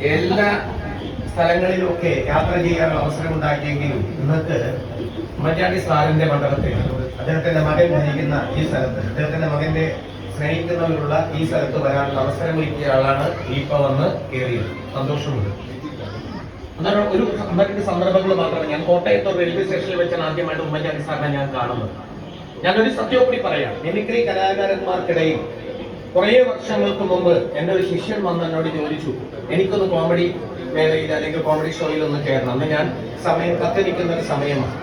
എല്ലാ സ്ഥലങ്ങളിലുമൊക്കെ യാത്ര ചെയ്യാനുള്ള അവസരം ഉണ്ടാക്കിയെങ്കിലും ഇന്നത്തെ ഉമ്മൻചാണ്ടി സാറിന്റെ മണ്ഡലത്തിൽ അദ്ദേഹത്തിന്റെ മകൻ ഭരിക്കുന്ന ഈ സ്ഥലത്ത് അദ്ദേഹത്തിന്റെ മകന്റെ സ്നേഹിക്കുന്നവരുള്ള ഈ സ്ഥലത്ത് വരാനുള്ള അവസരം ഒരുക്കിയ ആളാണ് ഇപ്പൊ വന്ന് കയറിയത്. സന്തോഷമുണ്ട്. അതാണ് ഒരു രണ്ട് സന്ദർഭങ്ങൾ മാത്രമേ ഞാൻ കോട്ടയത്ത് റെയിൽവേ സ്റ്റേഷനിൽ വെച്ചാണ് ആദ്യമായിട്ട് ഉമ്മൻചാണ്ടി സാറിനെ ഞാൻ കാണുന്നത്. ഞാനൊരു സത്യം കൂടി പറയാം. മിമിക്രി കലാകാരന്മാർക്കിടയിൽ കുറേ വർഷങ്ങൾക്ക് മുമ്പ് എന്റെ ഒരു ശിഷ്യൻ വന്ന് എന്നോട് ചോദിച്ചു എനിക്കൊന്ന് കോമഡി മേളയിൽ അല്ലെങ്കിൽ കോമഡി ഷോയിൽ ഒന്ന് കയറണം. അന്ന് ഞാൻ സമയം കത്തിരിക്കുന്ന ഒരു സമയമാണ്.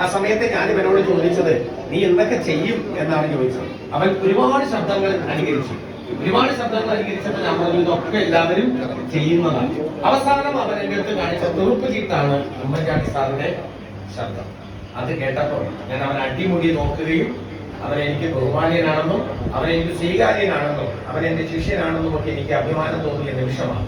ആ സമയത്ത് ഞാൻ ഇവനോട് ചോദിച്ചത് നീ എന്തൊക്കെ ചെയ്യും? എന്നാണ് ചോദിച്ചത്. അവൻ ഒരുപാട് ശബ്ദങ്ങൾ അനുകരിച്ചു. ഒരുപാട് ശബ്ദങ്ങൾ അനുകരിച്ചപ്പോൾ ഞാൻ പറഞ്ഞു ഇതൊക്കെ എല്ലാവരും ചെയ്യുന്നതാണ്. അവസാനം അവൻ എന്റെ അടുത്ത് കാണിച്ച തുറുപ്പ് ചീട്ടാണ് ഉമ്മൻചാണ്ടി സാറിന്റെ ശബ്ദം. അത് കേട്ടപ്പോൾ ഞാൻ അവൻ അടിമുടി നോക്കുകയും അവൻ എനിക്ക് ബഹുമാനീയനാണെന്നും അവരെനിക്ക് സ്വീകാര്യനാണെന്നും അവരെന്റെ ശിഷ്യനാണെന്നും ഒക്കെ എനിക്ക് അഭിമാനം തോന്നിയ നിമിഷമാണ്.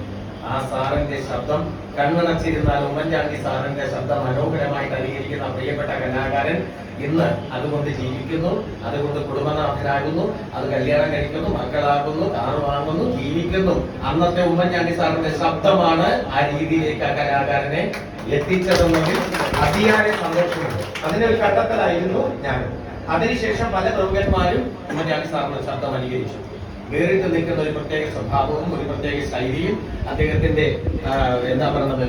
ആ സാറിന്റെ ശബ്ദം കണ്ണടച്ചിരുന്നാൽ ഉമ്മൻചാണ്ടി സാറിന്റെ ശബ്ദം മനോഹരമായി അനുകരിക്കുന്ന പ്രിയപ്പെട്ട കലാകാരൻ ഇന്ന് അതുകൊണ്ട് ജീവിക്കുന്നു അതുകൊണ്ട് കുടുംബനാഥനാകുന്നു അത് കല്യാണം കഴിക്കുന്നു മക്കളാകുന്നു കാറ് വാങ്ങുന്നു ജീവിക്കുന്നു. അന്നത്തെ ഉമ്മൻചാണ്ടി സാറിന്റെ ശബ്ദമാണ് ആ രീതിയിലേക്ക് ആ കലാകാരനെ എത്തിച്ചതെന്നതിൽ അതിയായ സന്തോഷമുണ്ട്. അതിനൊരു ഘട്ടത്തിലായിരുന്നു ഞാൻ അതിനുശേഷം പല പ്രമുഖന്മാരും ഉമ്മൻചാണ്ടി സാറിന്റെ ശബ്ദം അനുകരിച്ചു വേറിട്ട് നിൽക്കുന്ന ഒരു പ്രത്യേക സ്വഭാവവും ഒരു പ്രത്യേക ശൈലിയും അദ്ദേഹത്തിന്റെ എന്താ പറയുന്നത്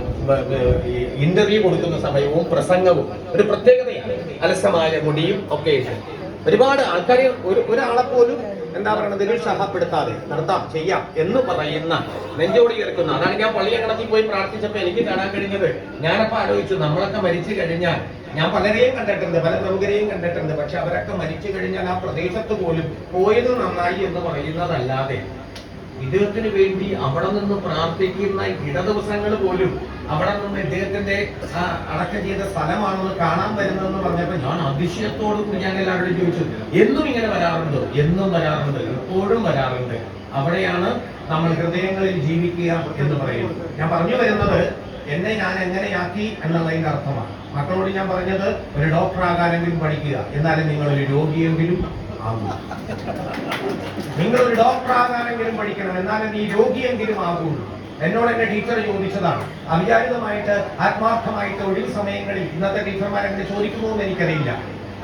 ഇന്റർവ്യൂ കൊടുക്കുന്ന സമയവും പ്രസംഗവും ഒരു പ്രത്യേകതയാണ്. അലസമായ മുടിയും ഒക്കെ. ഒരുപാട് ആൾക്കാരെ ഒരു ഒരാളെ പോലും എന്താ പറയുന്നത് നിരുത്സാഹപ്പെടുത്താതെ നടത്താം ചെയ്യാം എന്ന് പറയുന്ന നെഞ്ചോടി കിടക്കുന്ന അതാണ് ഞാൻ പള്ളിയങ്കണത്തിൽ പോയി പ്രാർത്ഥിച്ചപ്പോ എനിക്ക് കാണാൻ കഴിഞ്ഞത് ഞാനപ്പോ ആലോചിച്ചു നമ്മളൊക്കെ മരിച്ചു കഴിഞ്ഞാൽ ഞാൻ പലരെയും കണ്ടിട്ടുണ്ട് പല പ്രമുഖരെയും കണ്ടിട്ടുണ്ട്. പക്ഷെ അവരൊക്കെ മരിച്ചു കഴിഞ്ഞാൽ ആ പ്രദേശത്ത് പോലും പോയത് നന്നായി എന്ന് പറയുന്നതല്ലാതെ ഇദ്ദേഹത്തിന് വേണ്ടി അവിടെ നിന്ന് പ്രാർത്ഥിക്കുന്ന ഇട ദിവസങ്ങൾ പോലും അവിടെ നിന്ന് ഇദ്ദേഹത്തിന്റെ അടക്കം ചെയ്ത സ്ഥലമാണെന്ന് കാണാൻ വരുന്നതെന്ന് പറഞ്ഞപ്പോൾ ഞാൻ അതിശയത്തോട് കൂടി ഞാൻ എല്ലാവരോടും ചോദിച്ചു എന്നും ഇങ്ങനെ വരാറുണ്ടോ? എന്നും വരാറുണ്ട്? എപ്പോഴും വരാറുണ്ട്? അവിടെയാണ് നമ്മൾ ഹൃദയങ്ങളിൽ ജീവിക്കുക എന്ന് പറയുന്നത്. ഞാൻ പറഞ്ഞു വരുന്നത് എന്നെ ഞാൻ എങ്ങനെയാക്കി എന്നുള്ളതിന്റെ അർത്ഥമാണ്. മക്കളോട് ഞാൻ പറഞ്ഞത് ഒരു ഡോക്ടറാകാനെങ്കിലും പഠിക്കുക എന്നാലും നിങ്ങൾ ഒരു രോഗിയെങ്കിലും ആകുക നിങ്ങൾ ഒരു ഡോക്ടർ ആകാനെങ്കിലും പഠിക്കണം എന്നാലും നീ രോഗിയെങ്കിലും ആകുള്ളൂ എന്നോട് എന്റെ ടീച്ചർ ചോദിച്ചതാണ്. അവിചാരിതമായിട്ട് ആത്മാർത്ഥമായിട്ട് ഒഴിവ് സമയങ്ങളിൽ ഇന്നത്തെ ടീച്ചർമാർ എന്നെ ചോദിക്കുമോ എന്ന് എനിക്കറിയില്ല.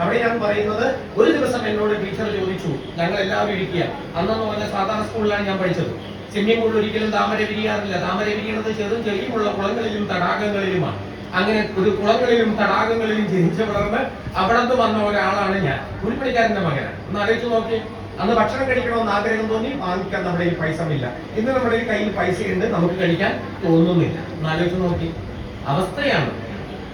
അവിടെ ഞാൻ പറയുന്നത് ഒരു ദിവസം എന്നോട് ടീച്ചർ ചോദിച്ചു ഞങ്ങൾ എല്ലാവരും ഇരിക്കുക. അന്നെന്ന് പറഞ്ഞ സാധാരണ സ്കൂളിലാണ് ഞാൻ പഠിച്ചത്. പൂളിൽ ഒരിക്കലും താമര വിരിയാറില്ല. താമര വിരിയണത് ചെറും ചെളിയുമുള്ള കുളങ്ങളിലും തടാകങ്ങളിലുമാണ്. അങ്ങനെ ഒരു കുളങ്ങളിലും തടാകങ്ങളിലും ജനിച്ചു വളർന്ന് അവിടെ നിന്ന് വന്ന ഒരാളാണ് ഞാൻ. കുരുപ്പണിക്കാരന്റെ മകനാണ്. ഒന്ന് ആലോചിച്ച് നോക്കി. അന്ന് ഭക്ഷണം കഴിക്കണമെന്ന് ആഗ്രഹം തോന്നി. വാങ്ങിക്കാൻ നമ്മുടെ കയ്യിൽ പൈസ ഇല്ല ഇന്ന് നമ്മുടെ കയ്യിൽ പൈസ ഉണ്ട് നമുക്ക് കഴിക്കാൻ തോന്നുന്നില്ല. ഒന്ന് ആലോചിച്ച് നോക്കി. അവസ്ഥയാണ്.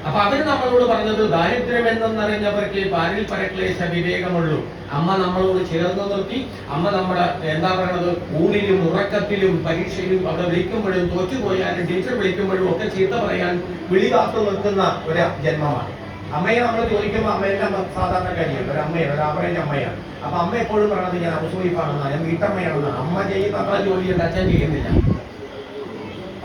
അപ്പൊ അവർ നമ്മളോട് പറഞ്ഞത് ദാരിദ്ര്യം എന്തെന്നറിഞ്ഞവർക്ക് പാരിൽ പരക്ലേശ വിവേകമുള്ളൂ. അമ്മ നമ്മളോട് ചേർന്ന് നിർത്തി. അമ്മ നമ്മുടെ എന്താ പറയുന്നത് ഊണിലും ഉറക്കത്തിലും പരീക്ഷയിലും അവിടെ വിളിക്കുമ്പോഴും തോറ്റുപോയാലും ടീച്ചർ വിളിക്കുമ്പോഴും ഒക്കെ ചീത്ത പറയാൻ വിളി കാത്തു നിൽക്കുന്ന ഒരു ജന്മമാണ്. അമ്മയെ നമ്മൾ ചോദിക്കുമ്പോൾ അമ്മയെല്ലാം സാധാരണ സാധാരണക്കാരിയാണ് ഒരു അമ്മയാണ് ഒരു ആവറേജ് അമ്മയാണ്. അപ്പൊ അമ്മ എപ്പോഴും പറയണത് ഞാൻ ഹൗസ് വൈഫാണെന്നാണ് ഞാൻ വീട്ടമ്മയാണെന്നാണ് അമ്മ ചെയ്യുന്ന അത്ര ജോലിയുണ്ട് അച്ഛൻ ചെയ്യുന്നില്ല.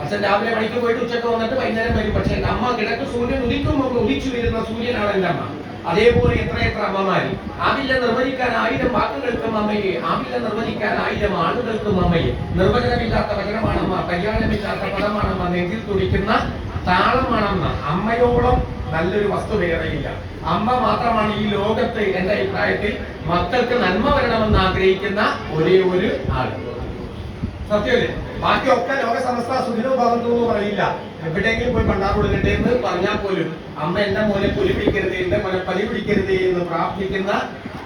അച്ഛൻ രാവിലെ പണിക്ക് പോയിട്ട് ഉച്ചയ്ക്ക് വന്നിട്ട് വൈകുന്നേരം വരും. പക്ഷെ അമ്മ കിടക്ക് സൂര്യൻ ഉദിക്കുമ്പോൾ ഉദിച്ചു വരുന്ന സൂര്യനാണ് എന്റെ അമ്മ. അതേപോലെ എത്ര എത്ര അമ്മമാര്. ആവില്ല നിർവചിക്കാൻ ആയിരം വാക്കുകൾക്കും അമ്മയെ. ആവില്ല നിർവചിക്കാൻ ആയിരം ആളുകൾക്കും അമ്മയെ. നിർവചനമില്ലാത്ത വചനമാണമ്മ കല്യാണമില്ലാത്ത പദമാണമ്മ നെഞ്ചിൽ തുടിക്കുന്ന താളമാണമ്മ. അമ്മയോളം നല്ലൊരു വസ്തു വേറെയില്ല. അമ്മ മാത്രമാണ് ഈ ലോകത്ത് എന്റെ അഭിപ്രായത്തിൽ മക്കൾക്ക് നന്മ വരണമെന്ന് ആഗ്രഹിക്കുന്ന ഒരേ ഒരു ആൾ. സത്യമല്ലേ? ബാക്കിയൊക്കെ ലോക സമസ്ത സുഖിനോ ഭവന്തോ പറയില്ല. എവിടെയെങ്കിലും പോയി പണ്ടാർ കൊടുക്കട്ടെ എന്ന് പറഞ്ഞാൽ പോലും അമ്മ എന്റെ മോനെ പുലി പിടിക്കരുത് എന്റെ മോനെ പലി പിടിക്കരുത് എന്ന് പ്രാർത്ഥിക്കുന്ന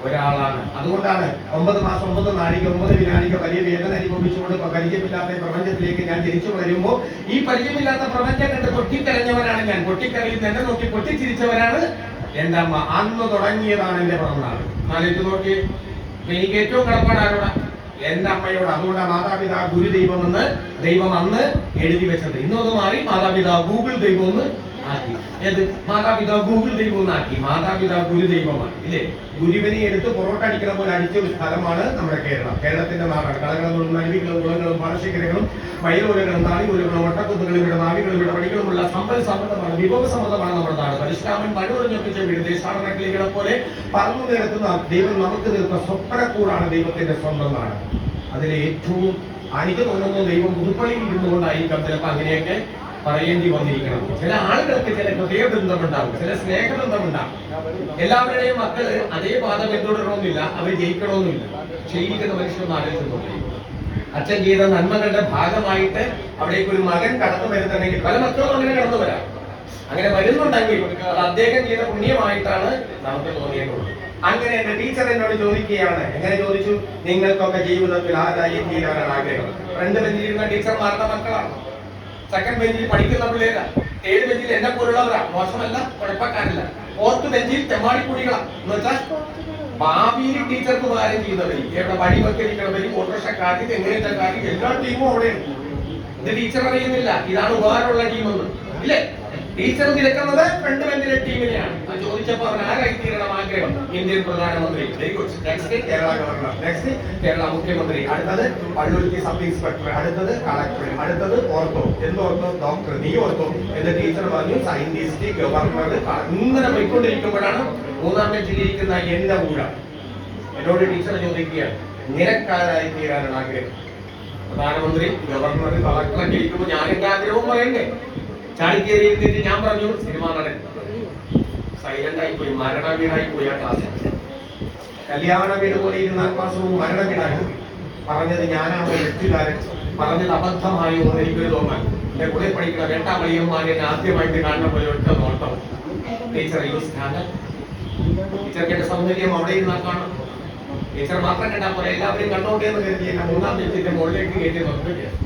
ഒരാളാണ്. അതുകൊണ്ടാണ് ഒമ്പത് മാസം ഒമ്പത് നാഴിക ഒമ്പത് വിനാഴിക വലിയ വേദന അനുഭവിച്ചുകൊണ്ട് പരിചയമില്ലാത്ത പ്രപഞ്ചത്തിലേക്ക് ഞാൻ ജനിച്ചു വരുമ്പോൾ ഈ പരിചയമില്ലാത്ത പ്രപഞ്ചം കണ്ട് പൊട്ടിക്കരഞ്ഞവനാണ് ഞാൻ. പൊട്ടിക്കരയിൽ എന്നെ നോക്കി പൊട്ടിച്ചിരിച്ചവരാണ് എന്റെ അമ്മ. അന്ന് തുടങ്ങിയതാണ് എന്റെ ആലോചിച്ച് നോക്കി എനിക്ക് ഏറ്റവും കടപ്പാട് ആരോടാ? എന്റെ അമ്മയോട്. അതുകൊണ്ട് മാതാപിതാ ഗുരു ദൈവം എന്ന് ദൈവം അന്ന് എഴുതി വെച്ചത്. ഇന്നത് മാറി മാതാപിതാ ഗൂഗിൾ ദൈവം എന്ന് ആക്കി ഏത്? മാതാപിതാവ് ഗൂഗിൾ ദൈവമാക്കി മാതാപിതാവ് ആക്കി മാതാപിതാ ഗുരു ദൈവമാണ് ഇല്ലേ? ഗുരുവിനെ എടുത്ത് പൊറോട്ട അടിക്കുന്ന പോലെ അടിച്ച ഒരു സ്ഥലമാണ് നമ്മുടെ കേരളം. കേരളത്തിന്റെ നാടാണ്. കടകളും നരുവികളും കുളങ്ങളും പാടശേഖരങ്ങളും വയലോലകളും താളികൂലുകളും ഒട്ടക്കുന്നുകളും ഇവിടെ നാവികളും ഇവിടെ വഴികളുമുള്ള സമ്പൽ സമൃദ്ധമാണ് വിഭവ സമൃദ്ധമാണ് നമ്മുടെ നാട്. പരിശ്രാമൻ മഴുവറിഞ്ഞൊപ്പിച്ച വീട് ദേശാടനക്കിളികളെ പോലെ പറന്നു നിരത്തുന്ന ദൈവം നമുക്ക് തീർത്ത സ്വപ്നക്കൂടാണ് ദൈവത്തിന്റെ സ്വന്തം നാട്. അതിലെ ഏറ്റവും എനിക്ക് തോന്നുന്നു ദൈവം പുതുപ്പള്ളിയിൽ ഇരുന്നുകൊണ്ടായിരിക്കാം ചിലപ്പോൾ അങ്ങനെയൊക്കെ പറയേണ്ടി വന്നിരിക്കണം. ചില ആളുകൾക്ക് ചില ഹൃദയബന്ധമുണ്ടാകും ചില സ്നേഹബന്ധമുണ്ടാകും. എല്ലാവരുടെയും മക്കൾ അതേ പാത പിന്തുടരണമെന്നില്ല അവർ ജയിക്കണമെന്നില്ല. ക്ഷയിക്കുന്ന മനുഷ്യരൊന്നും ആലോചിച്ചു അച്ഛൻ ചെയ്ത നന്മകളുടെ ഭാഗമായിട്ട് അവിടേക്ക് ഒരു മകൻ കടന്നു വരുന്നുണ്ടെങ്കിൽ പല മക്കളും അങ്ങനെ കടന്നു വരാം. അങ്ങനെ വരുന്നുണ്ടെങ്കിൽ അത് അദ്ദേഹം ചെയ്ത പുണ്യമായിട്ടാണ് നമുക്ക് തോന്നിയിട്ടുള്ളത്. അങ്ങനെ എന്റെ ടീച്ചർ എന്നോട് ചോദിക്കുകയാണ്. എങ്ങനെ ചോദിച്ചു? നിങ്ങൾക്കൊക്കെ ജീവിതത്തിൽ ആരായി തീരാനാണ് ആഗ്രഹം. ഫ്രണ്ട് ബെഞ്ചിലിരുന്ന ടീച്ചർമാരുടെ മക്കളാണ്. സെക്കൻഡ് ബെഞ്ചിൽ പഠിക്കുന്ന പിള്ളേരാ. ഏഴ് ബെഞ്ചിൽ എന്നെ പോലുള്ളവരാ. മോശമല്ല കുഴപ്പക്കാരില്ല. ഫോർത്ത് ബെഞ്ചിൽ തെമ്മാടിക്കുടികളാ എന്ന് വെച്ചാൽ ഭാവിയിൽ ടീച്ചർക്ക് ഉപകാരം ചെയ്യുന്നവര്. വഴി വഴിവെക്കരിക്കണവര് ഓട്ടോറിക്ഷക്കാര് തെങ്ങേറ്റക്കാര് എല്ലാ ടീമും അവിടെയുണ്ട്. ടീച്ചർ അറിയുന്നില്ല. ഇതാണ് ഉപകാരമുള്ള ടീമെന്ന്. ഇല്ലേ? ടീച്ചർ തിരക്കുന്നത് ഫ്രണ്ട് ബെഞ്ചിലെ ടീമിനെയാണ്. അത് ചോദിച്ചപ്പോൾ അവൻ ആരായി തീരണം ആഗ്രഹം? ഇന്ത്യൻ പ്രധാനമന്ത്രി. Next Kerala governor next Kerala മുഖ്യമന്ത്രി. അടുത്തത് പള്ളുരുത്തി സബ് ഇൻസ്പെക്ടർ. അടുത്തത് കളക്ടർ. അടുത്തത് ഓർത്തോ. എന്തോർത്തോ ഡോക്ടർ. നീ ഓർത്തോ? എന്റെ ടീച്ചർ പറഞ്ഞു സയന്റിസ്റ്റ് ഗവർണർ ഇങ്ങനെ പോയിക്കൊണ്ടിരിക്കുമ്പോഴാണ് മൂന്നാം ബെഞ്ചിലിരിക്കുന്ന എന്റെ ഊഴ. എന്നോട് ടീച്ചർ ചോദിക്കുകയാണ് നിരക്കാരായി തീരാനാണ് ആഗ്രഹം? പ്രധാനമന്ത്രി ഗവർണർ കളക്ടറൊക്കെ ഇരിക്കുമ്പോൾ ഞാൻ എന്റെ ആഗ്രഹവും പറയണ്ടേ? ചാടിക്കേറി ഇരുന്നിട്ട് ഞാൻ പറഞ്ഞു സിനിമ നടൻ. സൈലന്റ് ആയി പോയി മരണ വീടായി പോയി ആ ക്ലാസ് കല്യാണ വീട് പോലെ ഇരുന്ന ക്ലാസ്സും മരണ വീടായി പറഞ്ഞത് ഞാനാണ് എഴുത്തുകാരൻ? പറഞ്ഞത് അബദ്ധമായോ എനിക്കൊരു തോന്നാൻ എന്റെ കൂടെ പഠിക്കുന്ന വേട്ടാമളിയന്മാരെ എന്നെ ആദ്യമായിട്ട് കാണുന്ന പോലെ ഒറ്റ നോട്ടം. ടീച്ചർ യൂസ് ടീച്ചർക്ക് എന്റെ സൗന്ദര്യം അവിടെ ഇരുന്നാൽ കാണും. ടീച്ചർ മാത്രം കണ്ടാൽ പോലെ എല്ലാവരെയും കണ്ടോട്ടെ എന്ന് കരുതി എന്നെ മൂന്നാം ബെഞ്ചിന്റെ മുകളിലേക്ക് കയറ്റി നോക്കുകയാണ്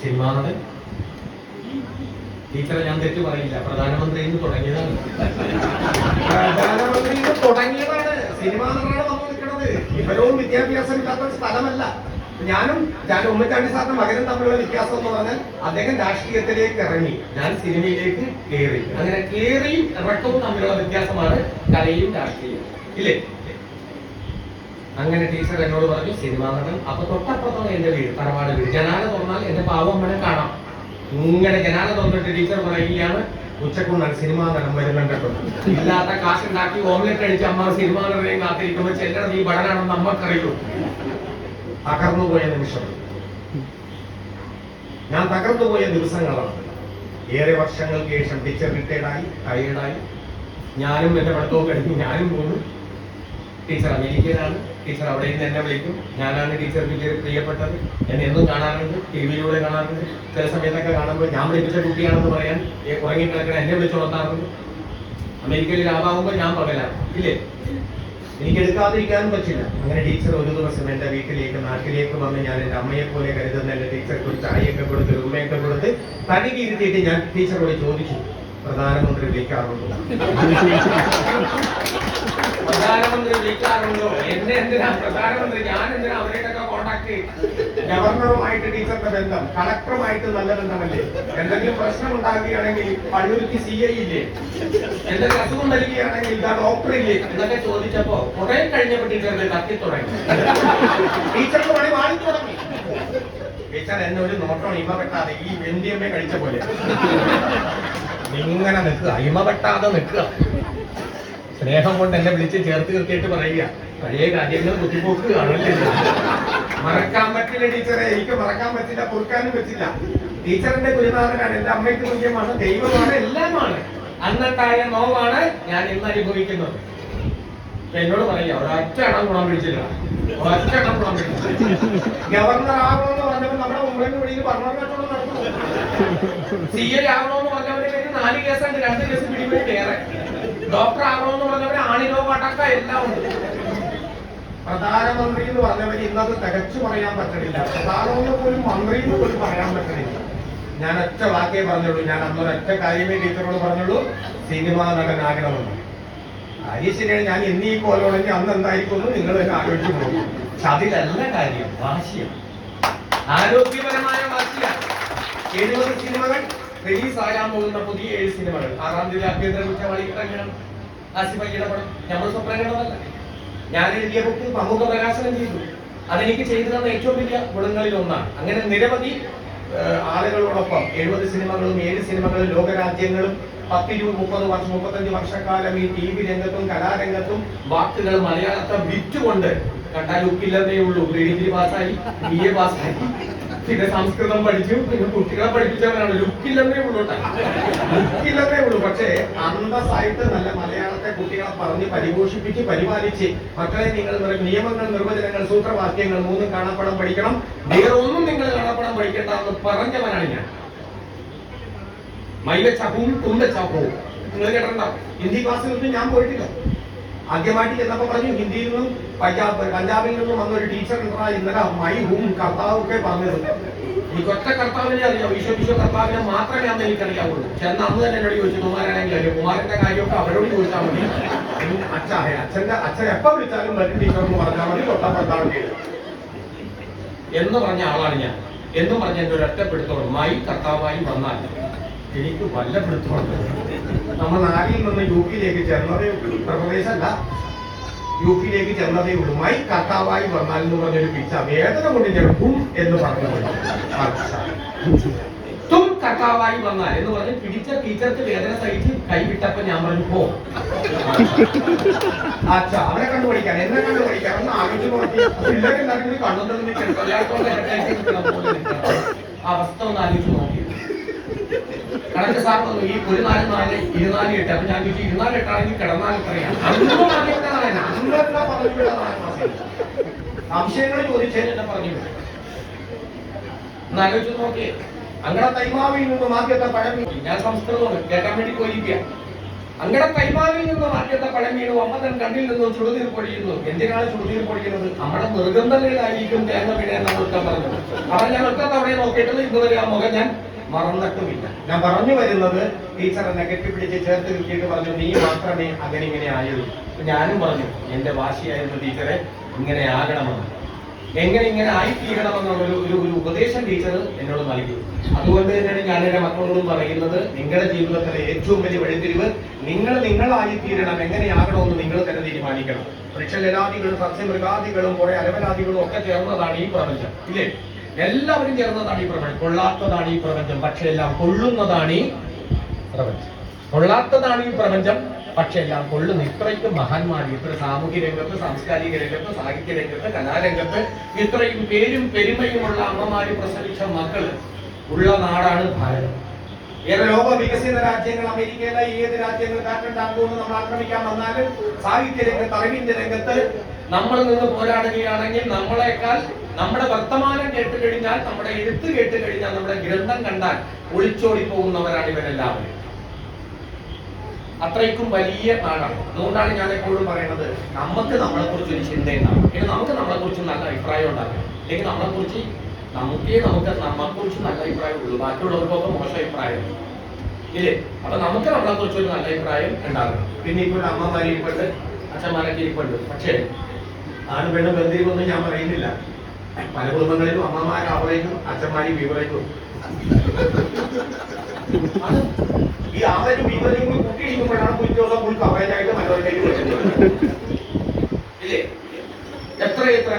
സിനിമ ടീച്ചറെ ഞാൻ തെറ്റ് പറയില്ല. പ്രധാനമന്ത്രി ഇന്ന് തുടങ്ങിയതാണ്. പ്രധാനമന്ത്രി ഇന്ന് തുടങ്ങിയതാണ്. സിനിമാ നടനാണ് വന്നു നിൽക്കുന്നത്. ഇവരവും വിദ്യാഭ്യാസം ഇല്ലാത്ത സ്ഥലമല്ല. ഞാനും ഞാൻ ഉമ്മൻചാണ്ടി സാറിന്റെ മകനും തമ്മിലുള്ള വ്യത്യാസം എന്ന് പറഞ്ഞാൽ അദ്ദേഹം രാഷ്ട്രീയത്തിലേക്ക് ഇറങ്ങി. ഞാൻ സിനിമയിലേക്ക് കയറി അങ്ങനെ കയറിയും ഇറക്കവും തമ്മിലുള്ള വ്യത്യാസമാണ് കലയും രാഷ്ട്രീയവും. ഇല്ലേ? അങ്ങനെ ടീച്ചർ എന്നോട് പറഞ്ഞു സിനിമാ നടൻ. അപ്പൊ തൊട്ടപ്പുറത്താണ് എന്റെ വീട് തറവാട് വീട്. ജനാല തുറന്നാൽ എന്റെ പാവമ്മനെ കാണാം. ഇങ്ങനെ ജനാല തുറന്നിട്ട് ടീച്ചർ പറയുകയാണ് ഉച്ചക്കുണ്ണൻ സിനിമാ നടൻ വരുന്നുണ്ട് ഇല്ലാത്ത കാശുണ്ടാക്കി ഓംലെറ്റ് അടിച്ച് അമ്മ സിനിമാ നടനെയും കാത്തിരിക്കുമ്പോൾ ചെല്ലണ നീ ബടനാണെന്ന് തകർന്നു പോയ നിമിഷം. ഞാൻ തകർന്നു പോയ ദിവസങ്ങളാണ്. ഏറെ വർഷങ്ങൾക്ക് ശേഷം ടീച്ചർ റിട്ടയർഡായി ടയേർഡായി ഞാനും എന്റെ പഠിത്തവും കഴിഞ്ഞ് ഞാനും പോന്നു. ടീച്ചർ അമേരിക്കയിലാണ്. ടീച്ചർ അവിടെ നിന്ന് എന്നെ വിളിക്കും. ഞാനാണ് ടീച്ചർക്ക് പ്രിയപ്പെട്ടത്. എന്നെ എന്നും കാണാറുണ്ട്. ടി വിയിലൂടെ കാണാറുണ്ട്. ചില സമയത്തൊക്കെ കാണുമ്പോൾ ഞാൻ വിളിപ്പിച്ച കുട്ടിയാണെന്ന് പറയാൻ ഉറങ്ങി കിടക്കണ എന്നെ വിളിച്ചുണർത്താറുണ്ട് അമേരിക്കയിൽ ലാഭാവുമ്പോൾ ഞാൻ പകലാണ് ഇല്ലേ? എനിക്ക് എടുക്കാതിരിക്കാനും പറ്റില്ല. അങ്ങനെ ടീച്ചർ ഒരു ദിവസം എന്റെ വീട്ടിലേക്ക് നാട്ടിലേക്ക് വന്ന് ഞാൻ എന്റെ അമ്മയെ പോലെ കരുതുന്ന എന്റെ ടീച്ചർക്ക് ചായയൊക്കെ കൊടുത്ത് ഉമ്മയൊക്കെ കൊടുത്ത് തടിക്ക് ഇരുത്തിയിട്ട് ഞാൻ ടീച്ചറോട് ചോദിച്ചു പ്രധാനമന്ത്രി വിളിക്കാറുണ്ടോ? പ്രധാനമന്ത്രി വിളിക്കാറുണ്ടോ? എന്നെ എന്തിനാ? പ്രധാനമന്ത്രി ഞാൻ എന്തിനാ അവരെയൊക്കെ കോണ്ടാക്ട് ഗവർണറുമായിട്ട് ടീച്ചറിന്റെ ബന്ധം കളക്ടറുമായിട്ട് നല്ല ബന്ധമല്ലേ? എന്തെങ്കിലും പ്രശ്നം ഉണ്ടാക്കുകയാണെങ്കിൽ പഴുവിക്ക് സി ഐ ഇല്ലേ? എന്തെങ്കിലും അസുഖം നൽകുകയാണെങ്കിൽ ഇതാ ഡോക്ടർ ഇല്ലേ? എന്നൊക്കെ ചോദിച്ചപ്പോ കുറെ കഴിഞ്ഞപ്പോ ടീച്ചറിന്റെ കത്തി തുടങ്ങി. ടീച്ചർക്ക് പണി വാങ്ങി തുടങ്ങി. ടീച്ചർ എന്നെ ഒരു നോട്ടം ഇമ വെട്ടാതെ ഈ വെന്തിയമ്മ കഴിച്ച പോലെ. ഇങ്ങനെ നിൽക്കുക ഇമ വെട്ടാതെ നിൽക്കുക. സ്നേഹം കൊണ്ട് എന്നെ വിളിച്ച് ചേർത്ത് നിർത്തിയിട്ട് പറയുക പഴയ കാര്യങ്ങൾ കുത്തിപ്പോക്കുകയാണല്ലേ മറക്കാൻ പറ്റില്ല ടീച്ചറെ എനിക്ക് മറക്കാൻ പറ്റില്ല പൊറുക്കാനും പറ്റില്ല. ടീച്ചറിന്റെ ഗുരുനാഥനാണ് എന്റെ അമ്മയ്ക്ക് തുല്യമാണ് ദൈവമാണ് എല്ലാമാണ്. അന്നത്തായ നോവാണ് ഞാൻ ഇന്ന് അനുഭവിക്കുന്നത്. എന്നോട് പറയാ ഒരൊറ്റ അണം ഗുണം പിടിച്ചില്ല ഒരൊറ്റ അണം ഗുണം പിടിച്ചില്ല. ഗവർണർ ആവണമെന്ന് പറഞ്ഞപ്പോൾ നമ്മുടെ മുമ്പിൽ വഴിയിൽ പറഞ്ഞു കച്ചവടം നടത്തുന്നു സി എ ആവണമെന്ന് പറഞ്ഞവരുടെ പേര് നാല് കേസുണ്ട് രണ്ട് കേസ് പിടിപെട്ട് ഏറെ ഡോക്ടർ എന്ന് പറഞ്ഞവര് ആണിനോ പടക്ക എല്ലാം ഉണ്ട്. പ്രധാനമന്ത്രി എന്ന് പറഞ്ഞവര് ഇന്നത് തികച്ചു പറയാൻ പറ്റണില്ല. പ്രധാനമെന്ന് പോലും മന്ത്രി എന്ന് പോലും പറയാൻ പറ്റണില്ല. ഞാൻ ഒറ്റ വാക്കേ പറഞ്ഞുള്ളൂ. ഞാൻ അന്നൊരൊറ്റ കാര്യമേ ടീച്ചറോട് പറഞ്ഞുള്ളൂ. സിനിമാ നടനാകണമെന്ന്. കാര്യം ശരിയാണ് ഞാൻ ഇന്ന് ഈ കോലോണെങ്കിൽ അന്ന് എന്തായിരിക്കും നിങ്ങൾ ആലോചിച്ചു പോകും പക്ഷെ അതിലല്ല കാര്യം. വാശിയാണ്. ആരോഗ്യപരമായ വാശിയാണ്. എഴുപത് സിനിമകൾ റിലീസ് ആകാൻ പോകുന്ന പുതിയ ഏഴ് സിനിമകൾ. ആറാം തീയതി ആഭ്യന്തര കുറ്റവാളി ഇറങ്ങണം. ആസിഫയ്യുടെ പടം. നമ്മൾ സ്വപ്നങ്ങളല്ല ഞാൻ എഴുതിയ ബുക്ക് പ്രമുഖ പ്രകാശനം ചെയ്തു. അതെനിക്ക് ചെയ്തു തന്ന ഏറ്റവും വലിയ ഗുണങ്ങളിൽ ഒന്നാണ്. അങ്ങനെ നിരവധി ആളുകളോടൊപ്പം എഴുപത് സിനിമകളും ഏഴ് സിനിമകളും ലോകരാജ്യങ്ങളും പത്തിരുപത് മുപ്പത് വർഷം മുപ്പത്തഞ്ച് വർഷക്കാലം ഈ ടി വി രംഗത്തും കലാരംഗത്തും വാക്കുകൾ മലയാളത്തെ വിറ്റുകൊണ്ട് കണ്ടാൽ ഉപ്പില്ലെന്നേ ഉള്ളൂ. ഡിഗ്രി പാസ്സായി. ബി എ പാസ്സായി. പിന്നെ സംസ്കൃതം പഠിച്ചു പിന്നെ കുട്ടികളെ പഠിപ്പിച്ചവനാണ് ലുക്കില്ലെന്നേ ഉള്ളൂ. ലുക്കില്ലെന്നേ ഉള്ളൂ. പക്ഷേ അന്തസ്സായിട്ട് നല്ല മലയാളത്തെ കുട്ടികളെ പറഞ്ഞ് പരിപോഷിപ്പിച്ച് പരിപാലിച്ച് മക്കളെ നിങ്ങൾ നിയമങ്ങൾ നിർവചനങ്ങൾ സൂത്രവാക്യങ്ങൾ മൂന്നും കാണപ്പടം പഠിക്കണം. വേറെ ഒന്നും നിങ്ങൾ കാണപ്പടം പഠിക്കേണ്ട എന്ന് പറഞ്ഞവനാണ് ഞാൻ. മൈലച്ചപ്പവും തുമ്പച്ചപ്പവും നിങ്ങൾ കേട്ടിട്ടുണ്ടാവും ഹിന്ദി ക്ലാസ്സിൽ നിന്ന് ഞാൻ പോയിട്ടില്ല. ആദ്യമായിട്ട് ചെന്നപ്പോ പറഞ്ഞു ഹിന്ദിയിൽ നിന്നും പഞ്ചാബ് പഞ്ചാബിൽ നിന്നും വന്ന ഒരു ടീച്ചർ ഇന്നലെ മൈ ഹൂം കർത്താവ് ഒക്കെ പറഞ്ഞത് എനിക്കൊറ്റ കർത്താവിനെ അറിയാം വിശ്വ വിശ്വ കർത്താവിനെ മാത്രമേ അന്ന് എനിക്കറിയാവുള്ളൂ. ചെന്ന അന്ന് തന്നെ എന്നോട് ചോദിച്ചു കുമാരനാണെങ്കിൽ അറിയാം കുമാരന്റെ കാര്യമൊക്കെ അവരോട് ചോദിച്ചാൽ മതി. അച്ഛ അച്ഛന്റെ അച്ഛൻ എപ്പോ വിളിച്ചാലും വരും ടീച്ചർ എന്ന് പറഞ്ഞാൽ മതി തൊട്ടപ്പുറത്താണ് എന്ന് പറഞ്ഞ ആളാണ് ഞാൻ. എന്ന് പറഞ്ഞ എന്റെ ഒരു ഒറ്റപ്പെടുത്തോളം മായി കർത്താവായി വന്നാൽ എനിക്ക് വല്ലപ്പെടുത്തോളം പിടുത്തോളം നമ്മൾ നാട്ടിൽ നിന്ന് യു പിയിലേക്ക് ചേർന്നതേ ഉള്ളൂ. ഉത്തർപ്രദേശല്ല യു പിയിലേക്ക് ചെന്നതേ ഉള്ളൂ. മൈ കർത്താവായി വന്നാൽ എന്ന് പറഞ്ഞൊരു പിച്ച വേദന കൊണ്ട് ഞാൻ ഗും എന്ന് പറഞ്ഞു തും കർത്താവായി വന്നാൽ എന്ന് പറഞ്ഞ് പിടിച്ച ടീച്ചർക്ക് വേദന സഹിച്ച് കൈവിട്ടപ്പോ ഞാൻ പറഞ്ഞു പോ. അച്ഛ അവരെ കണ്ടുപിടിക്കാൻ എന്നെ കണ്ടുപിടിക്കാൻ ഒന്ന് ആലോചിച്ച് നോക്കി. പിള്ളേർക്ക് അവസ്ഥ ഒന്ന് ആലോചിച്ച് നോക്കി. കണക്ക് സാർ പറഞ്ഞു ഈ ഒരു നാല് നാല് ഇരുനാല് എട്ട് അപ്പൊ ഞാൻ ചോദിച്ചു ഇരുനാല് എട്ടാണെങ്കിൽ കിടന്നാൽ പറഞ്ഞു പറഞ്ഞു. സംശയങ്ങൾ ചോദിച്ചതിന് പറഞ്ഞു ആലോചിച്ച് നോക്കിയേ അങ്ങനെ തൈമാവിൽ നിന്ന് ആദ്യത്തെ പഴം വീണു. ഞാൻ സംസ്കൃതമാണ് കേൾക്കാൻ വേണ്ടി പോയിരിക്കുക. അങ്ങനെ കൈമാവിൽ നിന്നും ആദ്യത്തെ പഴം വീണു. ഒമ്പതൻ കണ്ണിൽ നിന്നും ചുടുതീർ പൊടിയുന്നു. എന്തിനാണ് ചുടുതീർ പൊഴിയുന്നത് നമ്മുടെ നിർഗന്ധങ്ങളിലായിരിക്കും തേങ്ങ എന്നാണ് ഒറ്റ പറഞ്ഞത്. അവൻ ഞാൻ ഒറ്റ തവണ നോക്കിയിട്ടത് ഇതുവരെ ആ മുഖം ഞാൻ മറന്നിട്ടുമില്ല. ഞാൻ പറഞ്ഞു വരുന്നത് ടീച്ചറെ നെഗറ്റീവ് പിടിച്ച് ചേർത്ത് കിട്ടിയിട്ട് പറഞ്ഞു നീ മാത്രമേ അങ്ങനെ ഇങ്ങനെ ആയുള്ളൂ ഞാനും പറഞ്ഞു എന്റെ വാശിയായിരുന്നു ടീച്ചറെ ഇങ്ങനെ ആകണമെന്ന്. എങ്ങനെ ഇങ്ങനെ ആയിത്തീരണമെന്നുള്ള ഒരു ഒരു ഉപദേശം ടീച്ചർ എന്നോട് നൽകി. അതുകൊണ്ട് തന്നെയാണ് ഞാൻ എന്റെ മക്കളോടും പറയുന്നത് നിങ്ങളുടെ ജീവിതത്തിലെ ഏറ്റവും വലിയ വഴിത്തിരിവ് നിങ്ങൾ നിങ്ങളായി തീരണം എങ്ങനെയാകണമെന്ന് നിങ്ങൾ തന്നെ തീരുമാനിക്കണം. വൃക്ഷലലാദികളും സസ്യമൃഗാദികളും കുറെ അലവലാദികളും ഒക്കെ ചേർന്നതാണ് ഈ പ്രപഞ്ചം ഇല്ലേ? എല്ലാവരും ചേർന്നതാണ് ഈ പ്രപഞ്ചം. കൊള്ളാത്തതാണ് ഈ പ്രപഞ്ചം പക്ഷെ എല്ലാം കൊള്ളുന്നതാണ് ഈ പ്രപഞ്ചം. കൊള്ളാത്തതാണ് ഈ പ്രപഞ്ചം പക്ഷെ എല്ലാം കൊള്ളുന്നു ഇത്രയ്ക്കും മഹാന്മാർ ഇത്ര സാമൂഹ്യ രംഗത്ത് സാംസ്കാരിക രംഗത്ത് സാഹിത്യ രംഗത്ത് കലാരംഗത്ത് ഇത്രയും പേരും പെരുമയുമുള്ള അമ്മമാര് പ്രസവിച്ച മക്കൾ ഉള്ള നാടാണ് ഭാരതം. ഏറെ ലോക വികസിത രാജ്യങ്ങൾ അമേരിക്കയിലെ ഏത് രാജ്യങ്ങൾ കാറ്റുണ്ടാക്കുമെന്ന് നമ്മൾ ആക്രമിക്കാൻ വന്നാലും സാഹിത്യ രംഗത്ത് അറിവിന്റെ രംഗത്ത് നമ്മൾ നിന്ന് പോരാടുകയാണെങ്കിൽ നമ്മളെക്കാൾ നമ്മുടെ വർത്തമാനം കേട്ട് കഴിഞ്ഞാൽ നമ്മുടെ എഴുത്ത് കേട്ട് കഴിഞ്ഞാൽ നമ്മുടെ ഗ്രന്ഥം കണ്ടാൽ ഒളിച്ചോടി പോകുന്നവരാണ് ഇവരെല്ലാവരും. അത്രയ്ക്കും വലിയ നാടാണ് അതുകൊണ്ടാണ് ഞാൻ എപ്പോഴും പറയുന്നത് നമുക്ക് നമ്മളെ കുറിച്ച് ഒരു ചിന്തയുണ്ടാവും പിന്നെ നമുക്ക് നമ്മളെ കുറിച്ച് നല്ല അഭിപ്രായം ഉണ്ടാകും അല്ലെങ്കിൽ നമ്മളെ കുറിച്ച് നമുക്കേ നമുക്ക് നമ്മളെ കുറിച്ച് നല്ല അഭിപ്രായം ഉള്ളൂ. ബാക്കിയുള്ളവർക്കൊക്കെ മോശം അഭിപ്രായം. ഇല്ലേ? അപ്പൊ നമുക്ക് നമ്മളെ കുറിച്ച് ഒരു നല്ല അഭിപ്രായം ഉണ്ടാകും പിന്നെ ഇപ്പോൾ അമ്മമാരെ ഇരിപ്പുണ്ട് അച്ഛന്മാരൊക്കെ ഇരിപ്പുണ്ട്. പക്ഷേ ആണ് പെണ്ണ് ഒന്നും ഞാൻ പറയുന്നില്ല. പല കുടുംബങ്ങളിലും അമ്മമാർ അച്ഛന്മാരും വിവറേക്കും അത് ഈ അവരും വിവരയും കൂടി കൂട്ടിയിടിക്കുമ്പോഴാണ് കുറ്റോസം കൂടി ഫുൾ കവറേജ് ആയിട്ട് മറ്റവരിലേക്ക് വരുന്നത്. എത്ര എത്ര?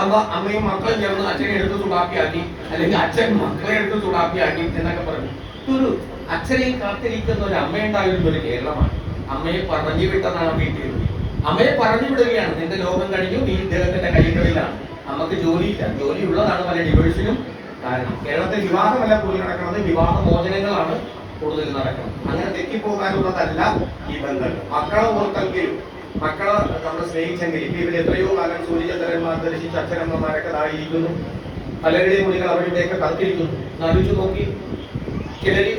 അമ്മ അമ്മയും മക്കളും ചേർന്ന് അച്ഛനെ എടുത്ത് ചൂടാക്കിയാക്കി അല്ലെങ്കിൽ അച്ഛൻ മക്കളെ എടുത്ത് ചൂടാക്കിയാക്കി എന്നൊക്കെ പറഞ്ഞു. ഒരു അച്ഛനെ കാത്തിരിക്കുന്ന ഒരു അമ്മയുണ്ടായിരുന്ന ഒരു കേരളമാണ്. അമ്മയെ പറഞ്ഞു വിട്ടതാണ് വീട്ടിൽ. അമ്മയെ പറഞ്ഞു വിടുകയാണ് നിന്റെ ലോകം കഴിഞ്ഞു നീ ഇദ്ദേഹത്തിന്റെ കൈകളിലാണ്. അമ്മയ്ക്ക് ജോലിയില്ല ജോലി ഉള്ളതാണ് പല ഡിവേഴ്സിനും കാരണം കേരളത്തിൽ വിവാഹമല്ല കൂടുതൽ നടക്കുന്നത് വിവാഹ മോചനങ്ങളാണ് കൂടുതൽ നടക്കുന്നത്. അങ്ങനെ തെറ്റിപ്പോകാനുള്ളതല്ല ഈ ബന്ധങ്ങൾ മക്കളെ ഓർത്തെങ്കിലും മക്കളെ നമ്മൾ സ്നേഹിച്ചെങ്കിൽ ഇപ്പൊ ഇവർ എത്രയോ കാലം സൂര്യചന്ദ്രന്മാർ ദർശിച്ച അച്ഛനമ്മമാരൊക്കെ ഇതായിരിക്കുന്നു. പലരുടെയും മുടികൾ അവരുടെയൊക്കെ കത്തിരിക്കുന്നു. ആലോചിച്ച് നോക്കി. ചിലര്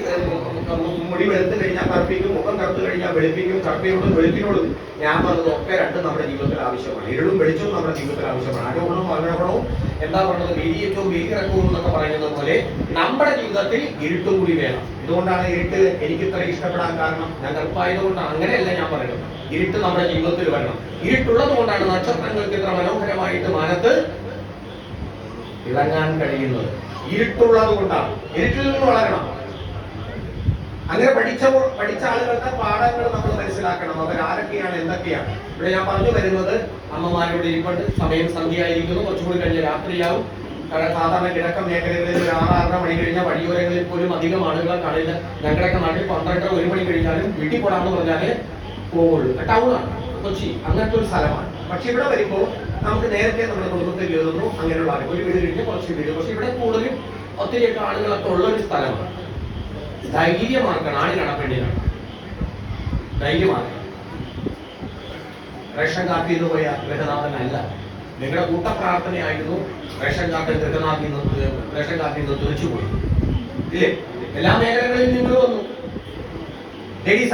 മുടി വെളുത്ത് കഴിഞ്ഞാൽ കറുപ്പിക്കും മുഖം കറുത്ത് കഴിഞ്ഞാൽ വെളുപ്പിക്കും കറുപ്പിനോടും വെളുപ്പിനോടും ഞാൻ പറഞ്ഞത് ഒക്കെ രണ്ടും നമ്മുടെ ജീവിതത്തിൽ ആവശ്യമാണ്. ഇരുളും വെളിച്ചവും നമ്മുടെ ജീവിതത്തിൽ ആവശ്യമാണ്. ആരോപണവും അവരോപണവും എന്താ പറയുന്നത്? വീതിയേറ്റവും വീക്കിറക്കവും എന്നൊക്കെ പറയുന്നത് പോലെ നമ്മുടെ ജീവിതത്തിൽ ഇരുട്ടും കൂടി വേണം. ഇതുകൊണ്ടാണ് ഇരുട്ട് എനിക്ക് ഇത്ര ഇഷ്ടപ്പെടാൻ കാരണം. ഞാൻ കറുപ്പായതുകൊണ്ടാണ് അങ്ങനെയല്ല ഞാൻ പറയുന്നത്. ഇരുട്ട് നമ്മുടെ ജീവിതത്തിൽ വരണം. ഇരുട്ടുള്ളത് കൊണ്ടാണ് നക്ഷത്രങ്ങൾക്ക് ഇത്ര മനോഹരമായിട്ട് മാനത്ത് ഇളങ്ങാൻ കഴിയുന്നത്. ഇരുട്ടുള്ളത് കൊണ്ടാണ്. ഇരുട്ടിൽ നിന്ന് വളരണം. അങ്ങനെ പഠിച്ച പഠിച്ച ആളുകളുടെ പാഠങ്ങൾ നമ്മൾ മനസ്സിലാക്കണം. അവർ ആരൊക്കെയാണ് എന്തൊക്കെയാണ്? ഇവിടെ ഞാൻ പറഞ്ഞു വരുന്നത് അമ്മമാരുടെ ഇരിപ്പുണ്ട്. സമയം സന്ധ്യയായിരിക്കുന്നു. കുറച്ചുകൂടി കഴിഞ്ഞ് രാത്രിയാവും. കാരണം സാധാരണ കിഴക്കൻ മേഖലകളിൽ ഒരു ആറ് ആറര മണി കഴിഞ്ഞാൽ വഴിയോരങ്ങളിൽ പോലും അധികം ആളുകൾ കാണില്ല ഞങ്ങളുടെയൊക്കെ നാട്ടിൽ പന്ത്രണ്ടര ഒരു മണി കഴിഞ്ഞാലും വീട്ടിൽ പോടാന്ന് പറഞ്ഞാലേ പോവുള്ളൂ. ടൗണാണ് കൊച്ചി അങ്ങനത്തെ ഒരു സ്ഥലമാണ്. പക്ഷെ ഇവിടെ വരുമ്പോൾ നമുക്ക് നേരത്തെ നമ്മുടെ കുടുംബത്തിൽ എഴുതുന്നു അങ്ങനെയുള്ള ഒരു വീട് കഴിഞ്ഞ് കുറച്ച് വീട്. പക്ഷെ ഇവിടെ കൂടുതലും ഒത്തിരി ആളുകളൊക്കെ ഉള്ള ഒരു സ്ഥലമാണ്. ധൈര്യമാക്കണം ആടിനാണ് പെണ്ണിനാണ് ധൈര്യമാക്കണം റേഷൻ കാർഡ് ചെയ്തു പോയ ഗൃഹനാഥനല്ല. നിങ്ങളുടെ കൂട്ടപ്രാർത്ഥനയായിരുന്നു റേഷൻ കാർഡ് ഗൃഹനാഥിൽ നിന്ന് റേഷൻ കാർഡിൽ നിന്ന് തുറച്ചുപോയി ഇല്ലേ? എല്ലാ മേഖലകളിൽ നിങ്ങൾ വന്നു. ലേഡീസ്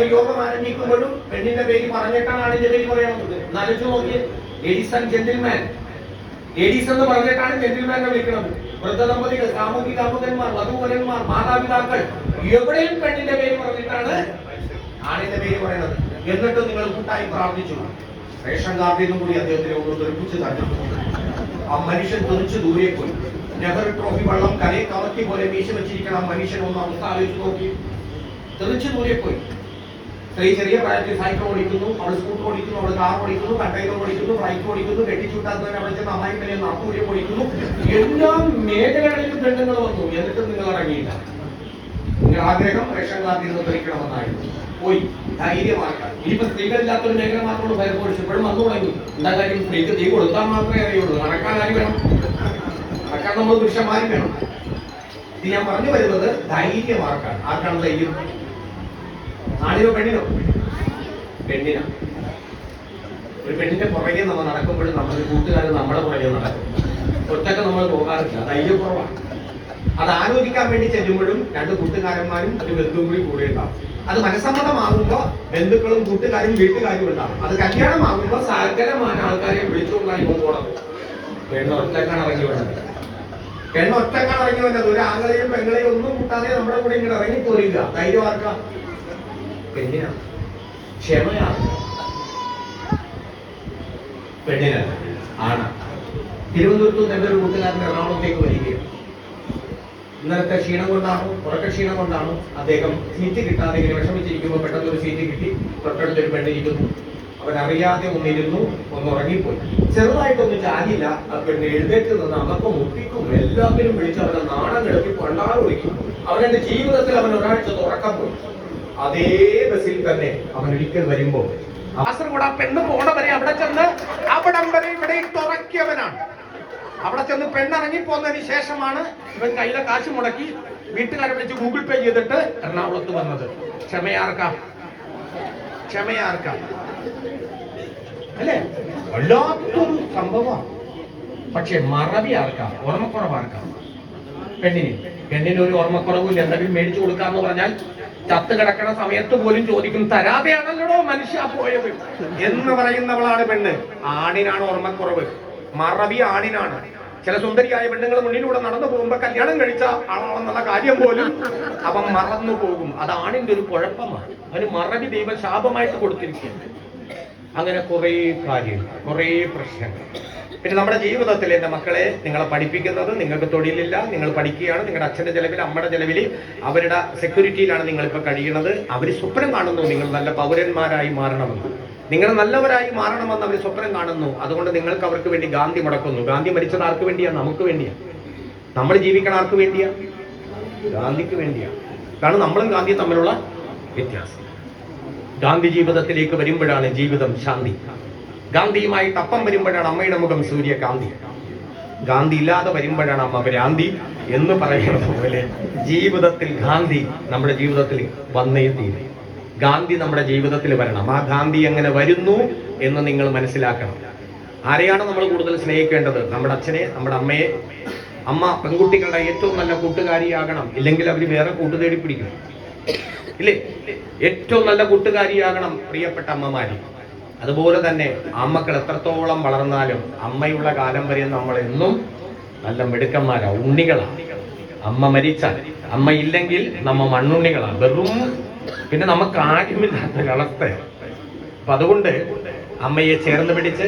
ഒരു യോഗം ആരംഭിക്കുമ്പോഴും പെണ്ണിന്റെ പേര് പറഞ്ഞിട്ടാണ് ആണിന്റെ പേര് പറയുന്നത് എന്നാലോചിച്ച് നോക്കിയേ. ജെന്റിൽമാൻ ലേഡീസ് എന്ന് പറഞ്ഞിട്ടാണ് ജെന്റിൽമാനെ വിളിക്കുന്നത്. വൃദ്ധ ദമ്പതികൾ സാമൂഹിക കാമുകന്മാർ വധുവരന്മാർ മാതാപിതാക്കൾ എവിടെയും പെണ്ണിന്റെ പേര് പറഞ്ഞിട്ടാണ് ആണിന്റെ പേര് പറയുന്നത് എന്നിട്ട് നിങ്ങൾ കൂട്ടായി പ്രാർത്ഥിച്ചു. റേഷൻ കാർഡിൽ നിന്നും കൂടി അദ്ദേഹത്തിനെ ഒന്ന് തെറിപ്പിച്ച് തട്ടിട്ടു ആ മനുഷ്യൻ തെറിച്ച് ദൂരെ പോയി. നെഹ്റു ട്രോഫി വെള്ളം കലയെ കവക്കി പോലെ വീശി വെച്ചിരിക്കണം മനുഷ്യൻ ഒന്ന് അവസ്ഥ ആലോചിച്ച് നോക്കി. തെറിച്ച് ദൂരെ പോയി. സ്ത്രീ ചെറിയ പ്രായത്തിൽ സൈക്കിൾ ഓടിക്കുന്നു അവൾ സ്കൂട്ടർ ഓടിക്കുന്നു അവൾ കാർ ഓടിക്കുന്നു കണ്ടെയ്നർ ഓടിക്കുന്നു ബൈക്ക് ഓടിക്കുന്നു കെട്ടിച്ചൂട്ടാത്തവരെ ചെന്ന് അമ്മായി മേലെ നാപ്പൂര്യം ഓടിക്കുന്നു. എല്ലാ മേഖലകളിലും പെണ്ണുങ്ങൾ വന്നു. എന്നിട്ടും നിങ്ങൾ ഇറങ്ങിയില്ല. ആഗ്രഹം റേഷൻ കാർഡിൽ നിന്ന് ധരിക്കണമെന്നായിരുന്നു പോയി. ധൈര്യമാക്കാം ഇനിയിപ്പോ സ്ത്രീകളില്ലാത്തൊരു മേഖല മാത്രമാണ് ഭയപ്പെടും ഇപ്പോഴും വന്നു തുടങ്ങി. എന്താ കാര്യം? സ്ത്രീക്ക് തീ കൊടുത്താൽ മാത്രമേ അറിയുള്ളൂ. നടക്കാൻ ആര് വേണം? നടക്കാൻ നമ്മൾ പുരുഷന്മാരും വേണം. ഇത് ഞാൻ പറഞ്ഞു വരുന്നത് ധൈര്യമാക്കാൻ. ആർക്കാണ് ധൈര്യം? ആണിനോ പെണ്ണിനോ? പെണ്ണിനാ. ഒരു പെണ്ണിന്റെ പുറകെ നമ്മൾ നടക്കുമ്പോഴും നമ്മുടെ കൂട്ടുകാരൻ നമ്മുടെ പുറകെ നടക്കും. ഒറ്റയ്ക്ക് നമ്മൾ പോകാറില്ല. ധൈര്യക്കുറവാണ് അത് ആലോചിക്കാൻ വേണ്ടി ചെല്ലുമ്പോഴും രണ്ട് കൂട്ടുകാരന്മാരും ഒരു ബന്ധുവും കൂടി കൂടെ ഉണ്ടാവും. അത് മനസ്സമ്മതമാകുമ്പോ ബന്ധുക്കളും കൂട്ടുകാരും വീട്ടുകാരും ഉണ്ടാവും. അത് കല്യാണമാകുമ്പോ സകലമായ ആൾക്കാരെ വിളിച്ചുകൊണ്ടാണ് പോകണം പെണ്ണ് ഒറ്റക്കാണ് ഇറങ്ങി പെണ്ണ് ഒറ്റക്കാണ് ഇറങ്ങി ഒരു ആങ്ങളെയും പെങ്ങളെയും ഒന്നും കൂട്ടാതെ നമ്മുടെ കൂടെ ഇങ്ങനെ ഇറങ്ങി പോരില്ല ധൈര്യം പെണ്ണിനാണ് ക്ഷമയാണ് പെണ്ണിനാണ് ആണ്. തിരുവനന്തപുരത്ത് നിന്ന് എന്റെ ഒരു കൂട്ടുകാരൻ എറണാകുളത്തേക്ക് വരികയാണ്. ഇന്നലത്തെ ക്ഷീണം കൊണ്ടാണോ? ഉറക്ക ക്ഷീണം കൊണ്ടാണോ? അദ്ദേഹം സീറ്റ് കിട്ടാതെ ഇങ്ങനെ വിഷമിച്ചിരിക്കുമ്പോൾ പെട്ടെന്ന് ഒരു സീറ്റ് കിട്ടി. തൊട്ടടുത്തൊരു പെണ്ണിരിക്കുന്നു അവൻ അറിയാതെ ഒന്നിരുന്നു ഒന്ന് ഉറങ്ങിപ്പോയി. ചെറുതായിട്ടൊന്നും ചാരില്ല ആ പെണ്ണ് എഴുന്നേറ്റ് നിന്ന് അതൊക്കെ മുട്ടിക്കും. എല്ലാത്തിനും വിളിച്ച് അവനെ നാണം കിടത്തി കൊണ്ടാട് വിളിക്കും അവനെന്റെ ജീവിതത്തിൽ അവൻ ഒരാഴ്ച തുറക്കം പോയി. അതേ ബസ്സിൽ തന്നെ അവൻ ഒരിക്കൽ വരുമ്പോ കാസർഗോഡ് ആ പെണ്ണ് പോണ വരെ അവിടെ ചെന്ന് അവിടം വരെ ഇവിടെ തുറക്കിയവനാണ്. അവിടെ ചെന്ന് പെണ്ണിറങ്ങി പോന്നതിന് ശേഷമാണ് ഇവൻ കയ്യിലെ കാശ് മുടക്കി വീട്ടുകാരെ വിളിച്ച് ഗൂഗിൾ പേ ചെയ്തിട്ട് എറണാകുളത്ത് വന്നത്. ക്ഷമയാർക്ക. ക്ഷമയാർക്കാം. അല്ലേ? വല്ലാത്തൊരു സംഭവമാണ്. പക്ഷെ മറവി ആർക്കാം ഓർമ്മക്കുറവ് ആർക്കാം പെണ്ണിന് പെണ്ണിന് ഒരു ഓർമ്മക്കുറവില്ല എന്തെങ്കിലും മേടിച്ചു കൊടുക്കാന്ന് പറഞ്ഞാൽ ചത്ത് കിടക്കണ സമയത്ത് പോലും ചോദിക്കും തരാതെയാണല്ലോ മനുഷ്യ പോയത്? എന്ന് പറയുന്നവളാണ് പെണ്ണ്. ആണിനാണ് ഓർമ്മക്കുറവ്. മറവി ആണിനാണ്. ചില സുന്ദരിയായ പെണ്ണുങ്ങൾ മുന്നിലൂടെ നടന്നു പോകുമ്പോ കല്യാണം കഴിച്ച ആളാണെന്നുള്ള കാര്യം പോലും അവൻ മറന്നു പോകും. അത് ആണിന്റെ ഒരു കുഴപ്പമാണ്. അവന് മറവി ദൈവം ശാപമായിട്ട് കൊടുത്തിരിക്കുകയാണ്. അങ്ങനെ കുറേ കാര്യങ്ങൾ കുറേ പ്രശ്നങ്ങൾ. പിന്നെ നമ്മുടെ ജീവിതത്തിൽ എന്റെ മക്കളെ നിങ്ങളെ പഠിപ്പിക്കുന്നത് നിങ്ങൾക്ക് തൊഴിലില്ല നിങ്ങൾ പഠിക്കുകയാണ് നിങ്ങളുടെ അച്ഛന്റെ ചെലവിൽ അമ്മയുടെ ചെലവിൽ അവരുടെ സെക്യൂരിറ്റിയിലാണ് നിങ്ങളിപ്പോൾ കഴിയുന്നത്. അവർ സ്വപ്നം കാണുന്നു നിങ്ങൾ നല്ല പൗരന്മാരായി മാറണമെന്ന്. നിങ്ങൾ നല്ലവരായി മാറണമെന്ന് അവർ സ്വപ്നം കാണുന്നു. അതുകൊണ്ട് നിങ്ങൾക്ക് അവർക്ക് വേണ്ടി ഗാന്ധി മുടക്കുന്നു. ഗാന്ധി മരിച്ചത് ആർക്ക് വേണ്ടിയാണ്? നമുക്ക് വേണ്ടിയാണ് നമ്മൾ ജീവിക്കണ ആർക്ക് വേണ്ടിയാ? ഗാന്ധിക്ക് വേണ്ടിയാണ് കാരണം നമ്മളും ഗാന്ധിയും തമ്മിലുള്ള വ്യത്യാസം. ഗാന്ധി ജീവിതത്തിലേക്ക് വരുമ്പോഴാണ് ജീവിതം ശാന്തി. ഗാന്ധിയുമായി തപ്പം വരുമ്പോഴാണ് അമ്മയുടെ മുഖം സൂര്യകാന്തി. ഗാന്ധി ഇല്ലാതെ വരുമ്പോഴാണ് അമ്മ ഭ്രാന്തി എന്ന് പറയുന്നത് പോലെ ജീവിതത്തിൽ ഗാന്ധി നമ്മുടെ ജീവിതത്തിൽ വന്നേ തീരും. ഗാന്ധി നമ്മുടെ ജീവിതത്തിൽ വരണം. ആ ഗാന്ധി എങ്ങനെ വരുന്നു എന്ന് നിങ്ങൾ മനസ്സിലാക്കണം. ആരെയാണ് നമ്മൾ കൂടുതൽ സ്നേഹിക്കേണ്ടത്? നമ്മുടെ അച്ഛനെ നമ്മുടെ അമ്മയെ? അമ്മ പെൺകുട്ടികളുടെ ഏറ്റവും നല്ല കൂട്ടുകാരിയാകണം. ഇല്ലെങ്കിൽ അവർ വേറെ കൂട്ടു തേടി പിടിക്കും ഇല്ലേ? ഏറ്റവും നല്ല കൂട്ടുകാരിയാകണം പ്രിയപ്പെട്ട അമ്മമാര്. അതുപോലെ തന്നെ അമ്മക്കൾ എത്രത്തോളം വളർന്നാലും അമ്മയുള്ള കാലം വരെ നമ്മൾ എന്നും നല്ല മെടുക്കന്മാരാ ഉണ്ണികളാണ് അമ്മ മരിച്ചാൽ അമ്മ ഇല്ലെങ്കിൽ നമ്മ മണ്ണുണ്ണികളാണ് വെറും പിന്നെ നമുക്ക് ആരുമില്ലാത്ത ഒരവസ്ഥയാണ് അപ്പൊ അതുകൊണ്ട് അമ്മയെ ചേർന്ന് പിടിച്ച്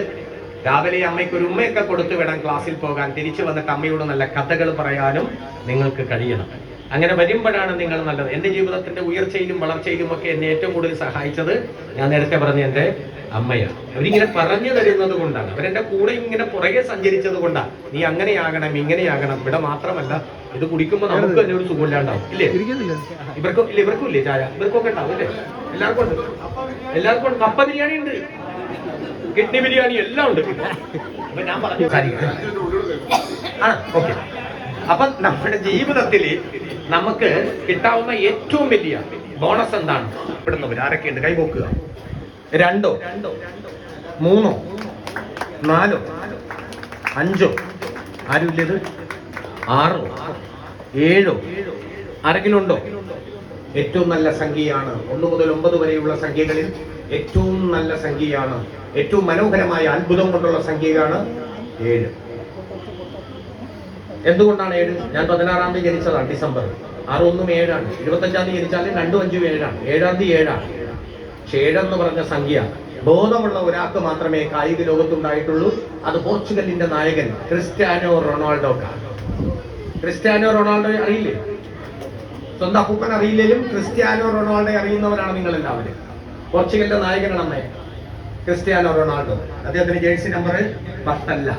രാവിലെ അമ്മയ്ക്ക് ഒരു ഉമ്മയൊക്കെ കൊടുത്തു വിടാൻ ക്ലാസ്സിൽ പോകാൻ തിരിച്ചു വന്നിട്ട് അമ്മയോട് നല്ല കഥകൾ പറയാനും നിങ്ങൾക്ക് കഴിയണം. അങ്ങനെ വരുമ്പോഴാണ് നിങ്ങൾ നല്ലത്. എന്റെ ജീവിതത്തിന്റെ ഉയർച്ചയിലും വളർച്ചയിലും ഒക്കെ എന്നെ ഏറ്റവും കൂടുതൽ സഹായിച്ചത് ഞാൻ നേരത്തെ പറഞ്ഞ എന്റെ അമ്മയാണ്. അവരിങ്ങനെ പറഞ്ഞു തരുന്നത് കൊണ്ടാണ്. അവരെന്റെ കൂടെ ഇങ്ങനെ പുറകെ സഞ്ചരിച്ചത് കൊണ്ടാണ്. നീ അങ്ങനെയാകണം ഇങ്ങനെയാകണം. ഇവിടെ മാത്രമല്ല ഇത് കുടിക്കുമ്പോൾ നമുക്ക് തന്നെ ഒരു സുഖമില്ലാണ്ടാവും ഇല്ലേ? ഇവർക്കും ഇല്ല ഇവർക്കും ഇല്ലേ ചായ? ഇവർക്കൊക്കെ ഉണ്ടാവും അല്ലേ? എല്ലാവർക്കും ഉണ്ട്. എല്ലാവർക്കും ഉണ്ട്. കപ്പ ബിരിയാണി ഉണ്ട്. കിഡ്നി ബിരിയാണി എല്ലാം ഉണ്ട്. അപ്പൊ ഞാൻ പറഞ്ഞു. ആ ഓക്കെ. അപ്പൊ നമ്മുടെ ജീവിതത്തിൽ നമുക്ക് കിട്ടാവുന്ന ഏറ്റവും വലിയ ബോണസ് എന്താണ്? ഇവിടുന്നവർ ആരൊക്കെയുണ്ട് കൈപോക്കുക രണ്ടോ? മൂന്നോ? നാലോ? അഞ്ചോ? ആരുമില്ലത്? ആറോ? ഏഴോ? ആരെങ്കിലും ഉണ്ടോ? ഏറ്റവും നല്ല സംഖ്യയാണ്. ഒന്ന് മുതൽ ഒമ്പത് വരെയുള്ള സംഖ്യകളിൽ ഏറ്റവും നല്ല സംഖ്യയാണ്. ഏറ്റവും മനോഹരമായ അത്ഭുതം കൊണ്ടുള്ള സംഖ്യയാണ് ഏഴ്. എന്തുകൊണ്ടാണ് ഏഴ്? ഞാൻ പതിനാറാം തീയതി ജനിച്ചതാണ് ഡിസംബർ. ആറ് ഒന്നും ഏഴാണ്. ഇരുപത്തഞ്ചാം തീയതി ജനിച്ചാൽ രണ്ടും അഞ്ചും ഏഴാണ്. ഏഴാം തീയതി ഏഴാണ്. പക്ഷെ ഏഴെന്ന് പറഞ്ഞ സംഖ്യ ബോധമുള്ള ഒരാൾക്ക് മാത്രമേ കായിക ലോകത്തുണ്ടായിട്ടുള്ളൂ. അത് പോർച്ചുഗലിന്റെ നായകൻ ക്രിസ്ത്യാനോ റൊണാൾഡോക്കാണ് ക്രിസ്ത്യാനോ റൊണാൾഡോ അറിയില്ലേ? സ്വന്തം അപ്പൂപ്പൻ അറിയില്ലെങ്കിലും ക്രിസ്ത്യാനോ റൊണാൾഡോ അറിയുന്നവരാണ് നിങ്ങൾ എല്ലാവരും പോർച്ചുഗലിന്റെ നായകനാണ് അമ്മേ ക്രിസ്ത്യാനോ റൊണാൾഡോ. അദ്ദേഹത്തിന്റെ ജേഴ്സി നമ്പർ പത്തല്ല.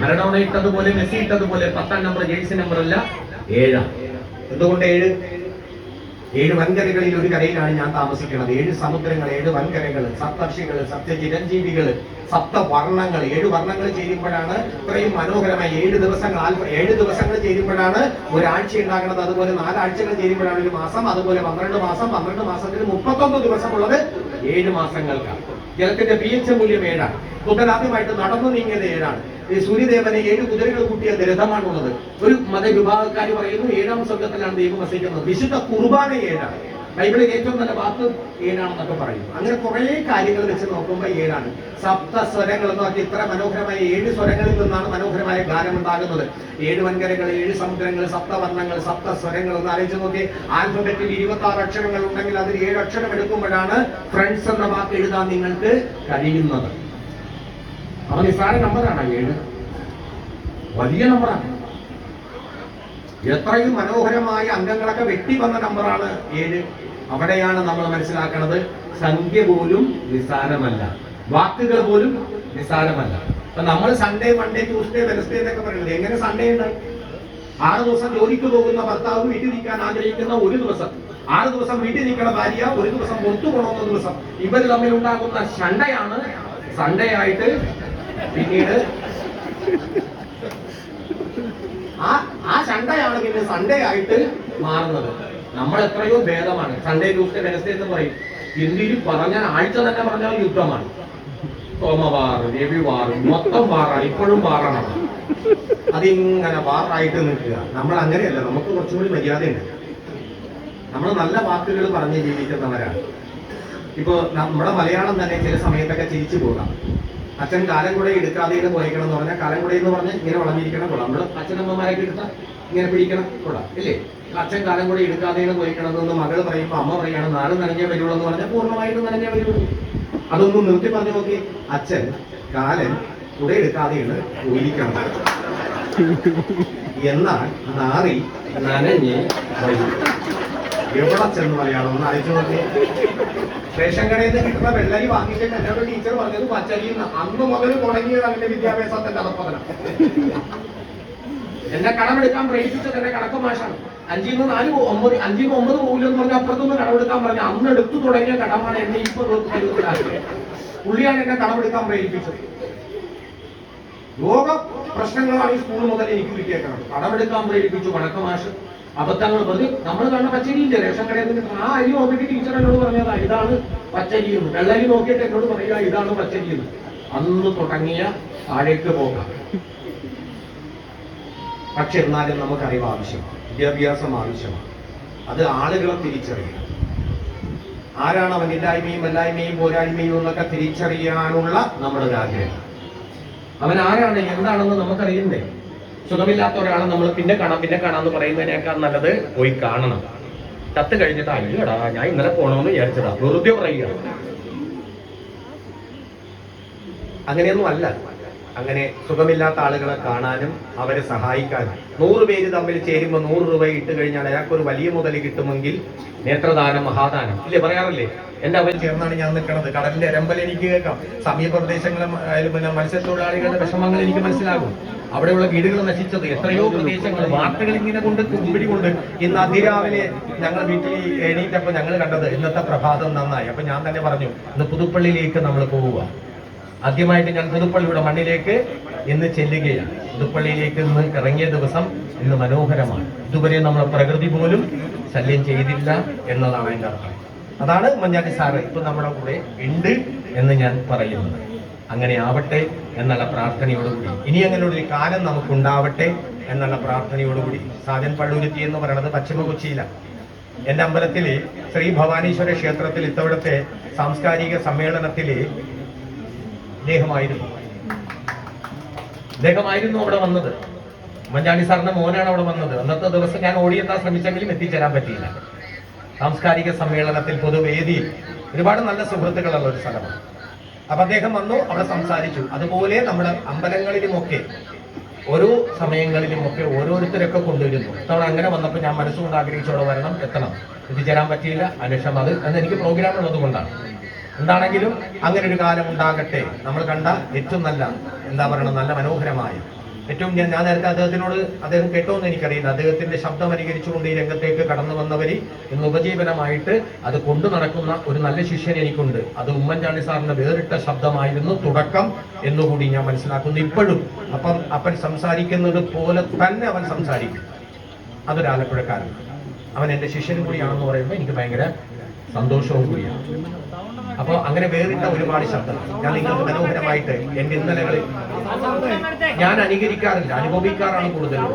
മരണോണ ഇട്ടതുപോലെ മെസ്സി ഇട്ടതുപോലെ പത്താം നമ്പർ ജേഴ്സി നമ്പർ അല്ല ഏഴാണ് എന്തുകൊണ്ട് ഏഴ്? ഏഴ് വൻകരകളിൽ ഒരു കരയിലാണ് ഞാൻ താമസിക്കുന്നത്. ഏഴ് സമുദ്രങ്ങൾ ഏഴ് വൻകരകൾ സപ്തർഷികൾ സപ്തചിരഞ്ജീവികൾ സപ്തവർണങ്ങൾ ഏഴ് വർണങ്ങൾ ചേരുമ്പോഴാണ് ഇത്രയും മനോഹരമായ ഏഴ് ദിവസങ്ങൾ ഏഴ് ദിവസങ്ങൾ ചേരുമ്പോഴാണ് ഒരാഴ്ച ഉണ്ടാകുന്നത്. അതുപോലെ നാലാഴ്ചകൾ ചേരുമ്പോഴാണ് ഒരു മാസം അതുപോലെ പന്ത്രണ്ട് മാസം പന്ത്രണ്ട് മാസത്തിന് മുപ്പത്തൊന്ന് ദിവസമുള്ളത് ഏഴ് മാസങ്ങൾക്കാണ്. ജലത്തിന്റെ പി എച്ച് മൂല്യം ഏഴാണ്. ബുദ്ധനാദ്യമായിട്ട് നടന്നു നീങ്ങിയത് ഏഴാണ്. ഈ സൂര്യദേവനെ ഏഴ് കുതിരകൾ കൂട്ടിയ ദരിതമാണുള്ളത്. ഒരു മതവിഭാഗക്കാർ പറയുന്നു ഏഴാം സ്വർഗത്തിലാണ് ദൈവം വസിക്കുന്നത്. വിശുദ്ധ കുർബാന ഏഴാണ്. ബൈബിളിൽ ഏറ്റവും നല്ല വാക്ക് ഏഴാണെന്നൊക്കെ പറയുന്നു അങ്ങനെ കുറേ കാര്യങ്ങൾ വെച്ച് നോക്കുമ്പോൾ ഏഴാണ് സപ്ത സ്വരങ്ങൾ എന്ന് പറഞ്ഞാൽ ഇത്ര മനോഹരമായ ഏഴ് സ്വരങ്ങളിൽ നിന്നാണ് മനോഹരമായ ഗാനം ഉണ്ടാകുന്നത് ഏഴ് വൻകരകൾ ഏഴ് സമുദ്രങ്ങൾ സപ്തവർണങ്ങൾ സപ്ത സ്വരങ്ങൾ എന്ന് ആലോചിച്ച് നോക്കി ആൽഫബറ്റിൽ ഇരുപത്തി ആറ് അക്ഷരങ്ങൾ ഉണ്ടെങ്കിൽ അതിൽ ഏഴ് അക്ഷരം എടുക്കുമ്പോഴാണ് ഫ്രണ്ട്സ് എന്ന വാക്ക് എഴുതാൻ നിങ്ങൾക്ക് കഴിയുന്നത്. അപ്പൊ നിസ്സാര നമ്പറാണ് ഏഴ്? വലിയ നമ്പറാണ് എത്രയും മനോഹരമായ അംഗങ്ങളൊക്കെ വെട്ടി വന്ന നമ്പറാണ് ഏഴ്. അവിടെയാണ് നമ്മൾ മനസ്സിലാക്കുന്നത് സംഖ്യ പോലും നിസ്സാരമല്ല. വാക്കുകൾ പോലും നിസ്സാരമല്ല. അപ്പൊ നമ്മൾ സൺഡേ മൺഡേ ട്യൂസ്ഡേ വെനസ്ഡേ എന്നൊക്കെ പറയുന്നത് എങ്ങനെ സൺഡേ ഉണ്ടായി ആറ് ദിവസം ജോലിക്ക് പോകുന്ന ഭർത്താവ് വീട്ടിൽ നിൽക്കാൻ ആഗ്രഹിക്കുന്ന ഒരു ദിവസം ആറ് ദിവസം വീട്ടിൽ നിൽക്കുന്ന ഭാര്യ ഒരു ദിവസം പുറത്തു പോകണമെന്ന ദിവസം ഇവർ തമ്മിൽ ഉണ്ടാകുന്ന ഷണ്ടയാണ് സൺഡേ ആയിട്ട് പിന്നീട് ആ ആ ചണ്ടയാണ് പിന്നെ സൺഡേ ആയിട്ട് മാറുന്നത്. നമ്മൾ എത്രയോ ഭേദമാണ്. സൺഡേ ട്യൂസ്ഡേ വെനസ്ഡേ എന്ന് പറയും. ഹിന്ദിയിൽ പറഞ്ഞാൽ ആഴ്ച തന്നെ പറഞ്ഞാൽ യുദ്ധമാണ്. സോമവാർ രവിവാർ മൊത്തം വാറാണ്. ഇപ്പോഴും വാറാണ് അതിങ്ങനെ വാറായിട്ട് നിൽക്കുക. നമ്മൾ അങ്ങനെയല്ല. നമുക്ക് കുറച്ചുകൂടി മര്യാദയുണ്ട്. നമ്മൾ നല്ല വാക്കുകൾ പറഞ്ഞ് ജീവിക്കുന്നവരാണ്. ഇപ്പൊ നമ്മുടെ മലയാളം തന്നെ ചില സമയത്തൊക്കെ ചിരിച്ചു പോകാം. അച്ഛൻ കാലം കൂടെ എടുക്കാതെ ഇങ്ങനെ പോയിക്കണം എന്ന് പറഞ്ഞാൽ കാലം കൂടെ എന്ന് പറഞ്ഞാൽ ഇങ്ങനെ വളഞ്ഞിരിക്കണം കൊള്ളാം. നമ്മൾ അച്ഛനമ്മമാരൊക്കെ എടുത്താൽ ഇങ്ങനെ പിടിക്കണം കൊള്ളാം. ഇല്ലേ? അച്ഛൻ കാലം കൂടെ എടുക്കാതെ പോയിക്കണം എന്ന് മകൾ പറയുമ്പോൾ അമ്മ പറയുകയാണ് നാളെ നനഞ്ഞേ വരുള്ളൂ എന്ന് പറഞ്ഞാൽ പൂർണമായിട്ട് നനഞ്ഞേ വരുള്ളൂ. അതൊന്നും നിർത്തി പറഞ്ഞു നോക്കി. അച്ഛൻ കാലൻ കുട എടുക്കാതെയാണ് പോയിരിക്കണം. എന്നാൽ നാറി നനഞ്ഞ് വരും എവിടെ ചെന്ന് മലയാളം ഒന്ന് അയച്ചു നോക്കി റേഷൻ കടയിൽ നിന്ന് കിട്ടുന്ന വെള്ളരി വാങ്ങിച്ചിട്ട് എന്നോട് ടീച്ചർ പറഞ്ഞത് പച്ചരിന്ന് അന്ന് മുതൽ തുടങ്ങിയത് അവന്റെ വിദ്യാഭ്യാസത്തിന്റെ അധപ്പതനം എന്നെ കടമെടുക്കാൻ പ്രേരിപ്പിച്ചത് എന്റെ കണക്ക് മാഷാണ്. അഞ്ചിൽ നിന്ന് നാല് ഒമ്പത് അഞ്ചിൽ നിന്ന് ഒമ്പത് പോകില്ലെന്ന് പറഞ്ഞ അപ്പുറത്തുനിന്ന് കടമെടുക്കാൻ പറഞ്ഞു അന്ന് എടുത്തു തുടങ്ങിയ കടമാണ് എന്നെ ഇപ്പൊ പുള്ളിയാണ് എന്നെ കടമെടുക്കാൻ പ്രേരിപ്പിച്ചത്. ലോക പ്രശ്നങ്ങളാണ് ഈ സ്കൂൾ മുതൽ എനിക്ക് കിട്ടിയേക്കണം കടമെടുക്കാൻ പ്രേരിപ്പിച്ചു കണക്ക് മാഷ്. അബദ്ധങ്ങൾ പ്രതി നമ്മൾ കണ്ട പച്ചരിയില്ലേ? റേഷൻ കടയിൽ നിന്ന് ആ അരി നോക്കിയിട്ട് ടീച്ചർ എന്നോട് പറഞ്ഞതാ ഇതാണ് പച്ചരി എന്ന് വെള്ളരി നോക്കിയിട്ട് എന്നോട് പറയുക ഇതാണ് പച്ചരി എന്ന് അന്ന് തുടങ്ങിയ താഴേക്ക് പോകാം. പക്ഷെ എന്നാലും നമുക്ക് അറിവ് ആവശ്യമാണ് വിദ്യാഭ്യാസം ആവശ്യമാണ്. അത് ആളുകളെ തിരിച്ചറിയണം. ആരാണ് അവൻ ഇല്ലായ്മയും വല്ലായ്മയും പോരായ്മയും എന്നൊക്കെ തിരിച്ചറിയാനുള്ള നമ്മുടെ ഒരു ആഗ്രഹം അവൻ ആരാണ് എന്താണെന്ന് നമുക്കറിയണ്ടേ? സുഖമില്ലാത്ത ഒരാളെ നമ്മൾ പിന്നെ കാണാം പിന്നെ കാണാം എന്ന് പറയുന്നതിനേക്കാൾ നല്ലത് പോയി കാണണം. ചത്ത് കഴിഞ്ഞിട്ട് അയ്യോടാ ഞാൻ ഇന്നലെ പോണമെന്ന് വിചാരിച്ചതാ. വെറുതെ പറയുക. അങ്ങനെയൊന്നും അല്ല. അങ്ങനെ സുഖമില്ലാത്ത ആളുകളെ കാണാനും അവരെ സഹായിക്കാനും. നൂറ് പേര് തമ്മിൽ ചേരുമ്പോൾ നൂറ് രൂപ ഇട്ട് കഴിഞ്ഞാൽ അയാൾക്ക് ഒരു വലിയ മുതൽ കിട്ടുമെങ്കിൽ നേത്രദാനം മഹാദാനം. ഇല്ലേ പറയാറില്ലേ? എന്റെ അവൻ ചേർന്നാണ് ഞാൻ നിൽക്കുന്നത് കടലിന്റെ എരമ്പൽ എനിക്ക് കേൾക്കാം. സമീപ പ്രദേശങ്ങളും പിന്നെ മത്സ്യത്തൊഴിലാളികളുടെ വിഷമങ്ങൾ എനിക്ക് മനസ്സിലാകും. അവിടെയുള്ള വീടുകൾ നശിച്ചത്. എത്രയോ പ്രദേശങ്ങൾ വാർത്തകൾ ഇങ്ങനെ കൊണ്ട് കുമ്പിടി കൊണ്ട് ഇന്ന് അതിരാവിലെ ഞങ്ങൾ വീട്ടിൽ എണീറ്റപ്പോ ഞങ്ങൾ കണ്ടത് ഇന്നത്തെ പ്രഭാതം നന്നായി. അപ്പൊ ഞാൻ തന്നെ പറഞ്ഞു ഇന്ന് പുതുപ്പള്ളിയിലേക്ക് നമ്മൾ പോവുക. ആദ്യമായിട്ട് ഞാൻ പുതുപ്പള്ളിയുടെ മണ്ണിലേക്ക് ഇന്ന് ചെല്ലുകയാണ്. പുതുപ്പള്ളിയിലേക്ക് ഇന്ന് ഇറങ്ങിയ ദിവസം ഇന്ന് മനോഹരമാണ്. ഇതുവരെ നമ്മൾ പ്രകൃതി പോലും ശല്യം ചെയ്തില്ല എന്നതാണ് എന്റെ അർത്ഥം. അതാണ് മഞ്ഞാടി സാറ് ഇപ്പൊ നമ്മുടെ കൂടെ ഉണ്ട് എന്ന് ഞാൻ പറയുന്നത്. അങ്ങനെ ആവട്ടെ എന്നുള്ള പ്രാർത്ഥനയോടുകൂടി. ഇനി അങ്ങനെ ഒരു കാലം നമുക്കുണ്ടാവട്ടെ എന്നുള്ള പ്രാർത്ഥനയോടുകൂടി. സാജൻ പള്ളൂരുത്തി എന്ന് പറയുന്നത് പശ്ചിമ കൊച്ചിയിലാണ് എന്റെ അമ്പലത്തിൽ ശ്രീ ഭവാനീശ്വര ക്ഷേത്രത്തിൽ ഇത്തവണത്തെ സാംസ്കാരിക സമ്മേളനത്തിൽ അദ്ദേഹമായിരുന്നു അദ്ദേഹമായിരുന്നു അവിടെ വന്നത്. ഉമ്മൻചാണ്ടി സാറിന്റെ മോനാണ് അവിടെ വന്നത്. അന്നത്തെ ദിവസം ഞാൻ ഓടിയെത്താൻ ശ്രമിച്ചെങ്കിലും എത്തിച്ചേരാൻ പറ്റിയില്ല. സാംസ്കാരിക സമ്മേളനത്തിൽ പൊതുവേദിയിൽ ഒരുപാട് നല്ല സുഹൃത്തുക്കളുള്ള ഒരു സ്ഥലമാണ്. അപ്പൊ അദ്ദേഹം വന്നു അവിടെ സംസാരിച്ചു. അതുപോലെ നമ്മുടെ അമ്പലങ്ങളിലുമൊക്കെ ഓരോ സമയങ്ങളിലും ഒക്കെ ഓരോരുത്തരൊക്കെ കൊണ്ടുവരുന്നു. ഇത്തവണ അങ്ങനെ വന്നപ്പോൾ ഞാൻ മനസ്സുകൊണ്ട് ആഗ്രഹിച്ചോടെ വരണം എത്തണം. എത്തിച്ചേരാൻ പറ്റിയില്ല അന്വേഷണം അത് എന്ന് എനിക്ക് പ്രോഗ്രാം ഉള്ളത് കൊണ്ടാണ്. എന്താണെങ്കിലും അങ്ങനെ ഒരു കാലം ഉണ്ടാകട്ടെ. നമ്മൾ കണ്ട ഏറ്റവും നല്ല എന്താ പറയണം നല്ല മനോഹരമായ ഏറ്റവും ഞാൻ ഞാൻ നേരത്തെ അദ്ദേഹത്തിനോട് അദ്ദേഹം കേട്ടോന്ന് എനിക്കറിയില്ല അദ്ദേഹത്തിന്റെ ശബ്ദം അനുകരിച്ചുകൊണ്ട് ഈ രംഗത്തേക്ക് കടന്നു വന്നവര് ഇന്ന് ഉപജീവനമായിട്ട് അത് കൊണ്ടു നടക്കുന്ന ഒരു നല്ല ശിഷ്യൻ എനിക്കുണ്ട്. അത് ഉമ്മൻചാണ്ടി സാറിന്റെ വേറിട്ട ശബ്ദമായിരുന്നു തുടക്കം എന്നുകൂടി ഞാൻ മനസ്സിലാക്കുന്നു ഇപ്പോഴും. അപ്പം അപ്പൻ സംസാരിക്കുന്നത് പോലെ തന്നെ അവൻ സംസാരിക്കും. അതൊരു ആലപ്പുഴക്കാരൻ. അവൻ എന്റെ ശിഷ്യൻ കൂടിയാണെന്ന് പറയുമ്പോൾ എനിക്ക് ഭയങ്കര സന്തോഷവും കൂടിയാണ്. അപ്പോൾ അങ്ങനെ വേറിട്ട ഒരുപാട് ശബ്ദം ഞാൻ നിങ്ങൾക്ക് മനോഹരമായിട്ട് എന്റെ ഇന്നലകളിൽ ഞാൻ അനുകരിക്കാറില്ല അനുഭവിക്കാറാണ് കൂടുതലും.